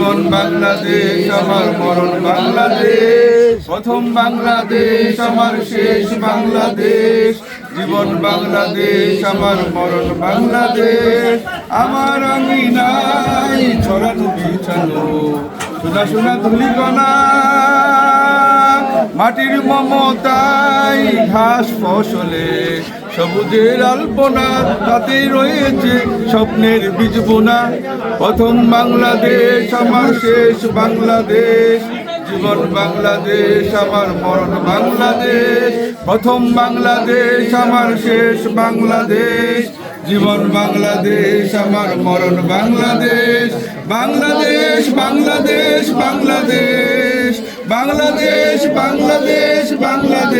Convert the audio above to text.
জীবন বাংলাদেশ, আমার মরণ বাংলাদেশ। প্রথম বাংলাদেশ, আমার শেষ বাংলাদেশ। জীবন বাংলাদেশ, আমার মরণ বাংলাদেশ। আমার আমি নাই ছড়ানো বিছানো সোনা সোনা ধুলিকণা মাটির মমতাই ঘাস ফসলে সবুজের আলপনা, তাতে রয়েছে স্বপ্নের বীজ বোনা। প্রথম বাংলাদেশ, আমার শেষ বাংলাদেশ। জীবন বাংলাদেশ, আমার মরণ বাংলাদেশ। প্রথম বাংলাদেশ, আমার শেষ বাংলাদেশ। জীবন বাংলাদেশ, আমার মরণ বাংলাদেশ। বাংলাদেশ বাংলাদেশ বাংলাদেশ। বাংলাদেশ বাংলাদেশ বাংলাদেশ।